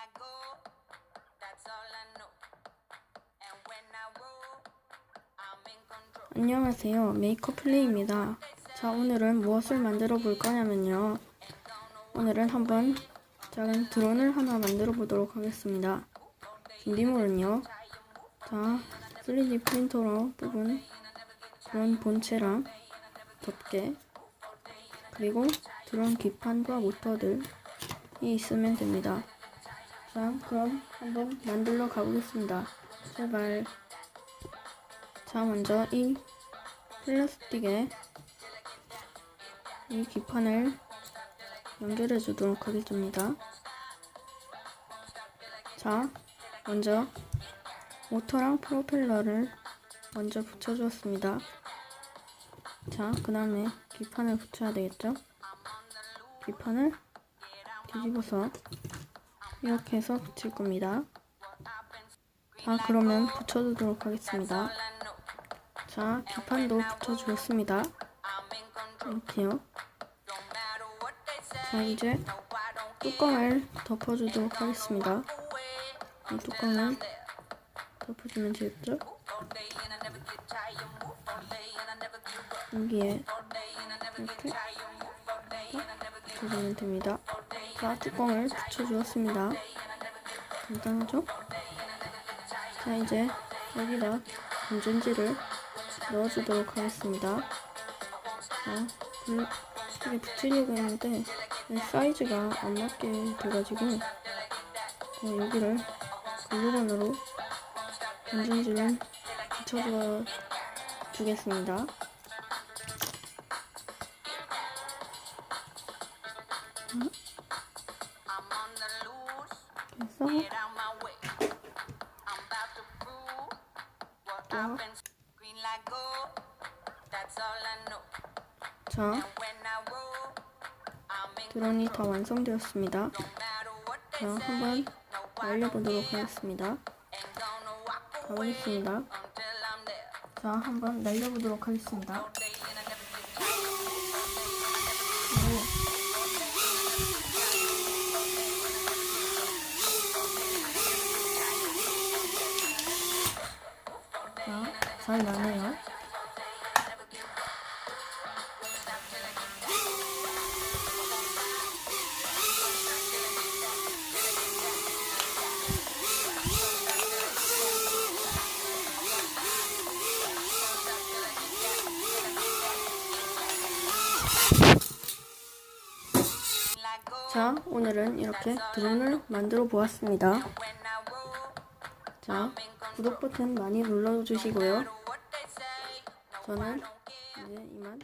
Go, that's all I know. And when I roll, I'm in control. 안녕하세요. 메이커 플레이입니다. 자, 오늘은 무엇을 만들어 볼 거냐면요. 오늘은 한번 작은 드론을 하나 만들어 보도록 하겠습니다. 준비물은요. 자, 3D 프린터로 뽑은 드론 본체랑 덮개, 그리고 드론 기판과 모터들이 있으면 됩니다. 자, 그럼 한번 만들러 가보겠습니다. 제발. 자, 먼저 이 플라스틱에 이 기판을 연결해 주도록 하겠습니다. 자, 먼저 모터랑 프로펠러를 먼저 붙여주었습니다. 자, 그 다음에 기판을 붙여야 되겠죠? 기판을 뒤집어서 이렇게 해서 붙일 겁니다. 자, 그러면 붙여주도록 하겠습니다. 자, 기판도 붙여주었습니다. 이렇게요. 자, 이제 뚜껑을 덮어주도록 하겠습니다. 이 뚜껑을 덮어주면 되겠죠? 여기에 이렇게 붙여주면 됩니다. 자, 뚜껑을 붙여주었습니다. 간단하죠? 자, 이제 여기다 건전지를 넣어주도록 하겠습니다. 자, 불, 이게 붙이려고 했는데 이 사이즈가 안 맞게 돼가지고 어, 여기를 글루건으로 건전지를 붙여줘 주겠습니다. I'm on the loose, 그래서. 자 드론이 다 완성되었습니다. 자. 한번 날려보도록 하겠습니다. 가보겠습니다. 자 한번 날려보도록 하겠습니다. All 자, 잘 나네요. 자, 오늘은 이렇게 드론을 만들어 보았습니다. 자, 구독 버튼 많이 눌러주시고요. 저는 이제 이만